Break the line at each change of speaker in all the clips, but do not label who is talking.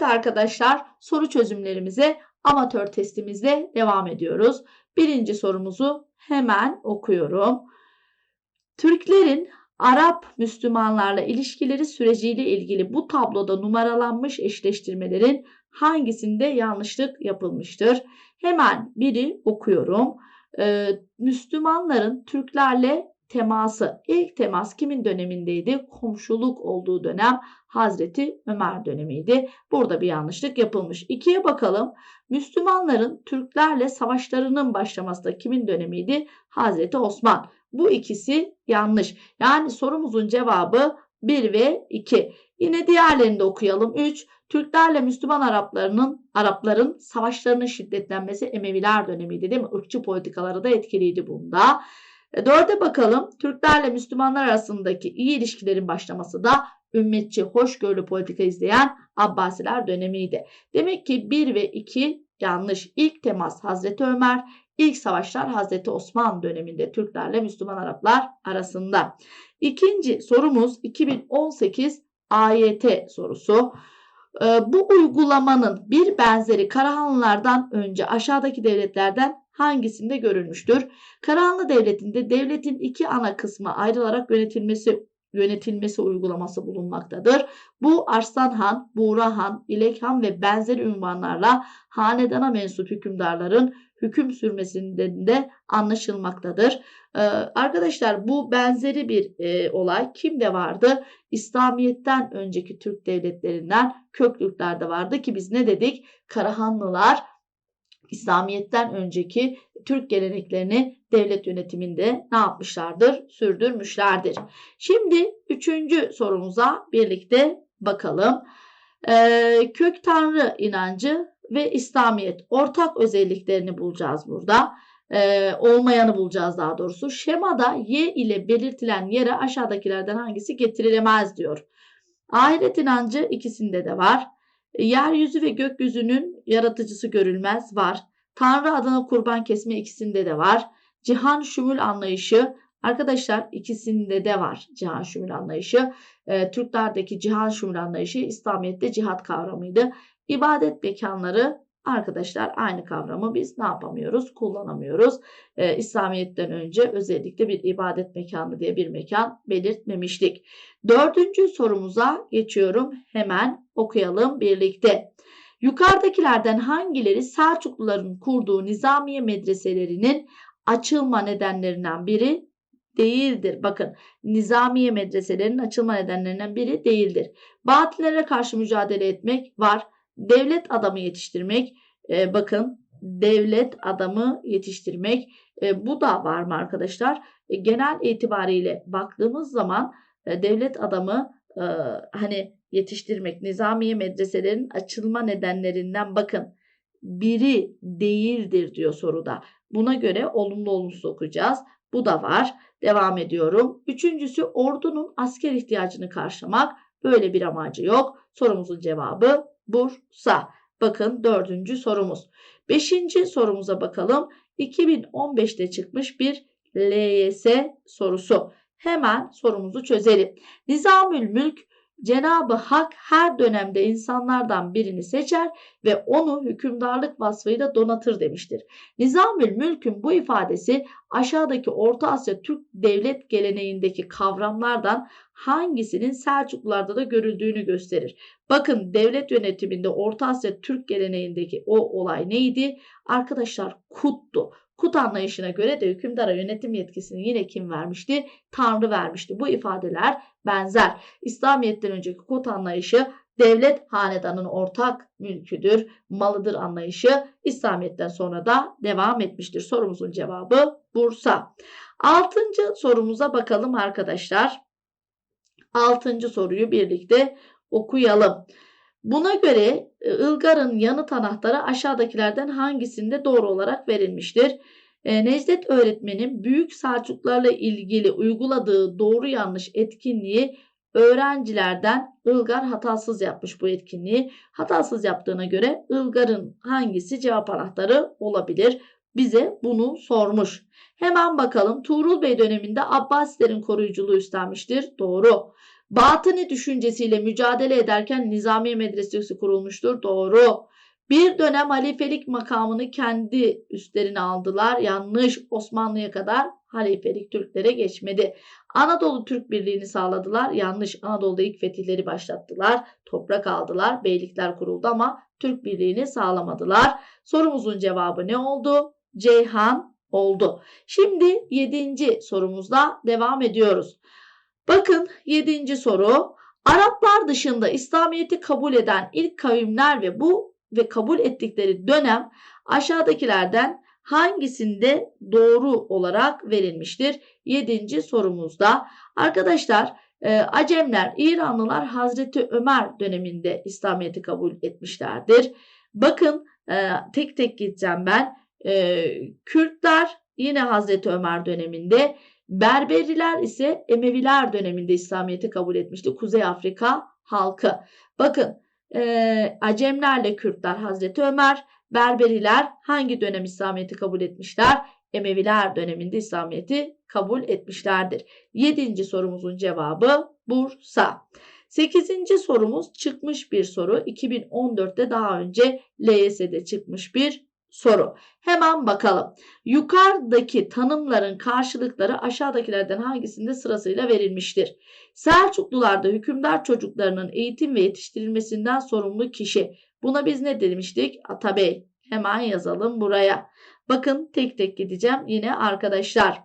Evet arkadaşlar soru çözümlerimize amatör testimizle devam ediyoruz. Birinci sorumuzu hemen okuyorum. Türklerin Arap Müslümanlarla ilişkileri süreciyle ilgili bu tabloda numaralanmış eşleştirmelerin hangisinde yanlışlık yapılmıştır? Hemen biri okuyorum. Ee, Müslümanların Türklerle teması. İlk temas kimin dönemindeydi? Komşuluk olduğu dönem Hazreti Ömer dönemiydi. Burada bir yanlışlık yapılmış. İkiye bakalım. Müslümanların Türklerle savaşlarının başlaması da kimin dönemiydi? Hazreti Osman. Bu ikisi yanlış. Yani sorumuzun cevabı 1 ve 2. Yine diğerlerini de okuyalım. 3. Türklerle Müslüman Araplarının Arapların savaşlarının şiddetlenmesi Emeviler dönemiydi değil mi? Irkçı politikaları da etkiliydi bunda. E, dörde bakalım. Türklerle Müslümanlar arasındaki iyi ilişkilerin başlaması da ümmetçi, hoşgörülü politika izleyen Abbasiler dönemiydi. Demek ki 1 ve 2 yanlış. İlk temas Hazreti Ömer, ilk savaşlar Hazreti Osman döneminde Türklerle Müslüman Araplar arasında. İkinci sorumuz 2018 AYT sorusu. E, bu uygulamanın bir benzeri Karahanlılardan önce aşağıdaki devletlerden hangisinde görülmüştür? Karahanlı Devleti'nde devletin iki ana kısmı ayrılarak yönetilmesi yönetilmesi uygulaması bulunmaktadır. Bu Arslan Han, Buğra Han, İlek Han ve benzeri ünvanlarla hanedana mensup hükümdarların hüküm sürmesinden de anlaşılmaktadır. Ee, arkadaşlar bu benzeri bir e, olay kimde vardı? İslamiyet'ten önceki Türk devletlerinden Köklükler'de vardı ki biz ne dedik? Karahanlılar İslamiyet'ten önceki Türk geleneklerini devlet yönetiminde ne yapmışlardır? Sürdürmüşlerdir. Şimdi üçüncü sorumuza birlikte bakalım. Ee, kök tanrı inancı ve İslamiyet ortak özelliklerini bulacağız burada. Ee, olmayanı bulacağız daha doğrusu. Şemada Y ile belirtilen yere aşağıdakilerden hangisi getirilemez diyor. Ahiret inancı ikisinde de var. Yeryüzü ve gökyüzünün yaratıcısı görülmez var. Tanrı adına kurban kesme ikisinde de var. Cihan şümül anlayışı arkadaşlar ikisinde de var cihan şümül anlayışı. E, Türklerdeki cihan şümül anlayışı İslamiyet'te cihat kavramıydı. İbadet mekanları arkadaşlar aynı kavramı biz ne yapamıyoruz? Kullanamıyoruz. E, İslamiyet'ten önce özellikle bir ibadet mekanı diye bir mekan belirtmemiştik. Dördüncü sorumuza geçiyorum. Hemen okuyalım birlikte. Yukarıdakilerden hangileri Selçukluların kurduğu nizamiye medreselerinin açılma nedenlerinden biri değildir. Bakın nizamiye medreselerinin açılma nedenlerinden biri değildir. Batillere karşı mücadele etmek var. Devlet adamı yetiştirmek. E, bakın devlet adamı yetiştirmek. E, bu da var mı arkadaşlar? E, genel itibariyle baktığımız zaman e, devlet adamı e, hani yetiştirmek, nizamiye medreselerin açılma nedenlerinden bakın biri değildir diyor soruda. Buna göre olumlu olumsuz okuyacağız. Bu da var. Devam ediyorum. Üçüncüsü ordunun asker ihtiyacını karşılamak. Böyle bir amacı yok. Sorumuzun cevabı Bursa. Bakın dördüncü sorumuz. Beşinci sorumuza bakalım. 2015'te çıkmış bir LYS sorusu. Hemen sorumuzu çözelim. Nizamül Mülk Cenabı Hak her dönemde insanlardan birini seçer ve onu hükümdarlık vasfıyla donatır demiştir. Nizamül Mülk'ün bu ifadesi aşağıdaki Orta Asya Türk devlet geleneğindeki kavramlardan hangisinin Selçuklularda da görüldüğünü gösterir. Bakın devlet yönetiminde Orta Asya Türk geleneğindeki o olay neydi? Arkadaşlar kuttu. Kut anlayışına göre de hükümdara yönetim yetkisini yine kim vermişti? Tanrı vermişti. Bu ifadeler benzer. İslamiyet'ten önceki kut anlayışı devlet hanedanın ortak mülküdür, malıdır anlayışı İslamiyet'ten sonra da devam etmiştir. Sorumuzun cevabı Bursa. Altıncı sorumuza bakalım arkadaşlar. Altıncı soruyu birlikte okuyalım. Buna göre e, Ilgar'ın yanıt anahtarı aşağıdakilerden hangisinde doğru olarak verilmiştir? E, Necdet öğretmenin Büyük Selçuklarla ilgili uyguladığı doğru yanlış etkinliği öğrencilerden Ilgar hatasız yapmış bu etkinliği. Hatasız yaptığına göre Ilgar'ın hangisi cevap anahtarı olabilir? Bize bunu sormuş. Hemen bakalım Tuğrul Bey döneminde Abbasilerin koruyuculuğu üstlenmiştir. Doğru. Batıni düşüncesiyle mücadele ederken Nizamiye Medresesi kurulmuştur. Doğru. Bir dönem halifelik makamını kendi üstlerine aldılar. Yanlış. Osmanlı'ya kadar halifelik Türklere geçmedi. Anadolu Türk Birliği'ni sağladılar. Yanlış. Anadolu'da ilk fetihleri başlattılar. Toprak aldılar. Beylikler kuruldu ama Türk Birliği'ni sağlamadılar. Sorumuzun cevabı ne oldu? Ceyhan oldu. Şimdi 7. sorumuzla devam ediyoruz. Bakın 7. soru. Araplar dışında İslamiyet'i kabul eden ilk kavimler ve bu ve kabul ettikleri dönem aşağıdakilerden hangisinde doğru olarak verilmiştir? 7. sorumuzda. Arkadaşlar e, Acemler, İranlılar Hazreti Ömer döneminde İslamiyet'i kabul etmişlerdir. Bakın e, tek tek gideceğim ben. E, Kürtler yine Hazreti Ömer döneminde. Berberiler ise Emeviler döneminde İslamiyet'i kabul etmişti. Kuzey Afrika halkı. Bakın e, Acemlerle Kürtler Hazreti Ömer, Berberiler hangi dönem İslamiyet'i kabul etmişler? Emeviler döneminde İslamiyet'i kabul etmişlerdir. Yedinci sorumuzun cevabı Bursa. Sekizinci sorumuz çıkmış bir soru. 2014'te daha önce LYS'de çıkmış bir soru. Hemen bakalım. Yukarıdaki tanımların karşılıkları aşağıdakilerden hangisinde sırasıyla verilmiştir? Selçuklularda hükümdar çocuklarının eğitim ve yetiştirilmesinden sorumlu kişi. Buna biz ne demiştik? Atabey. Hemen yazalım buraya. Bakın tek tek gideceğim yine arkadaşlar.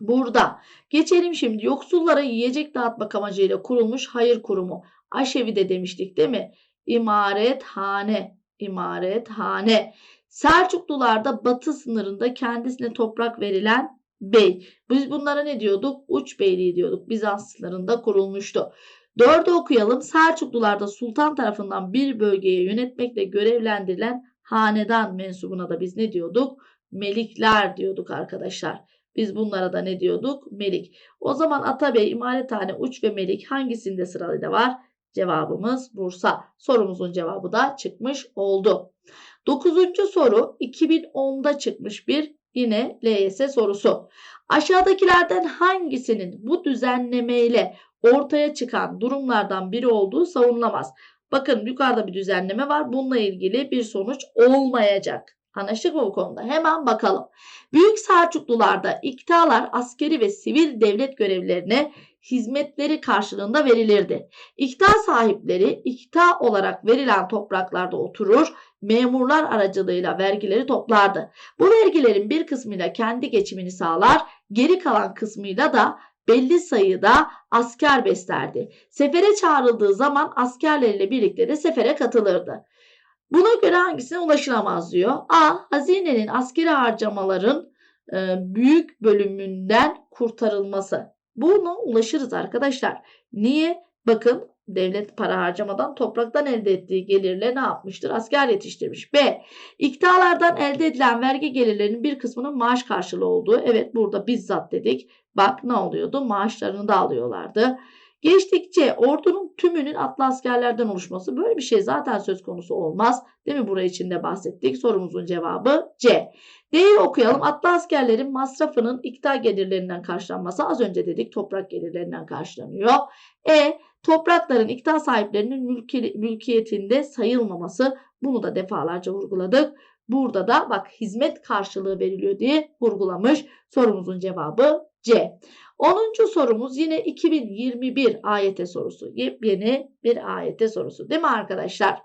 Burada geçelim şimdi yoksullara yiyecek dağıtmak amacıyla kurulmuş hayır kurumu. Aşevi de demiştik değil mi? İmarethane. İmarethane. Selçuklularda batı sınırında kendisine toprak verilen bey. Biz bunlara ne diyorduk? Uç beyliği diyorduk. Bizans sınırında kurulmuştu. Dördü okuyalım. Selçuklularda sultan tarafından bir bölgeye yönetmekle görevlendirilen hanedan mensubuna da biz ne diyorduk? Melikler diyorduk arkadaşlar. Biz bunlara da ne diyorduk? Melik. O zaman Atabey, İmarethane, Uç ve Melik hangisinde sırayla var? Cevabımız Bursa. Sorumuzun cevabı da çıkmış oldu. Dokuzuncu soru 2010'da çıkmış bir yine LYS sorusu. Aşağıdakilerden hangisinin bu düzenlemeyle ortaya çıkan durumlardan biri olduğu savunulamaz. Bakın yukarıda bir düzenleme var. Bununla ilgili bir sonuç olmayacak. Anlaştık mı bu konuda? Hemen bakalım. Büyük Selçuklularda iktidalar askeri ve sivil devlet görevlerine hizmetleri karşılığında verilirdi. İktidar sahipleri iktidar olarak verilen topraklarda oturur, memurlar aracılığıyla vergileri toplardı. Bu vergilerin bir kısmıyla kendi geçimini sağlar, geri kalan kısmıyla da belli sayıda asker beslerdi. Sefere çağrıldığı zaman askerleriyle birlikte de sefere katılırdı. Buna göre hangisine ulaşılamaz diyor. A. Hazinenin askeri harcamaların büyük bölümünden kurtarılması. Buna ulaşırız arkadaşlar. Niye? Bakın devlet para harcamadan topraktan elde ettiği gelirle ne yapmıştır? Asker yetiştirmiş. B. İktidarlardan elde edilen vergi gelirlerinin bir kısmının maaş karşılığı olduğu. Evet burada bizzat dedik. Bak ne oluyordu? Maaşlarını da alıyorlardı. Geçtikçe ordunun tümünün atlı askerlerden oluşması böyle bir şey zaten söz konusu olmaz. Değil mi? Burayı içinde bahsettik. Sorumuzun cevabı C. D'yi okuyalım. Atlı askerlerin masrafının iktidar gelirlerinden karşılanması az önce dedik toprak gelirlerinden karşılanıyor. E. Toprakların iktidar sahiplerinin mülki, mülkiyetinde sayılmaması. Bunu da defalarca vurguladık. Burada da bak hizmet karşılığı veriliyor diye vurgulamış. Sorumuzun cevabı C. 10. sorumuz yine 2021 AYT sorusu. Yepyeni bir AYT sorusu değil mi arkadaşlar?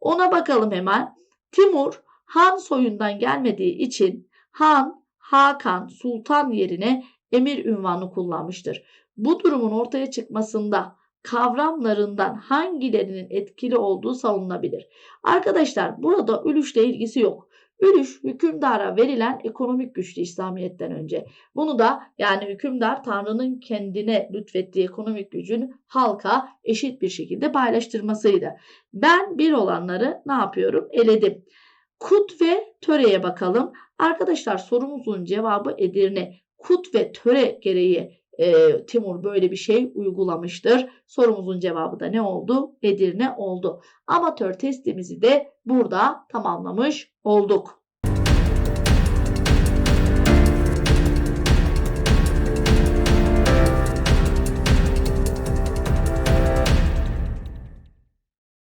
Ona bakalım hemen. Timur Han soyundan gelmediği için Han, Hakan, Sultan yerine emir ünvanı kullanmıştır. Bu durumun ortaya çıkmasında kavramlarından hangilerinin etkili olduğu savunulabilir. Arkadaşlar burada ülüşle ilgisi yok. Ülüş hükümdara verilen ekonomik güçtü İslamiyet'ten önce. Bunu da yani hükümdar Tanrı'nın kendine lütfettiği ekonomik gücün halka eşit bir şekilde paylaştırmasıydı. Ben bir olanları ne yapıyorum? Eledim. Kut ve töreye bakalım. Arkadaşlar sorumuzun cevabı Edirne. Kut ve töre gereği e, Timur böyle bir şey uygulamıştır. Sorumuzun cevabı da ne oldu? Edirne oldu. Amatör testimizi de burada tamamlamış olduk.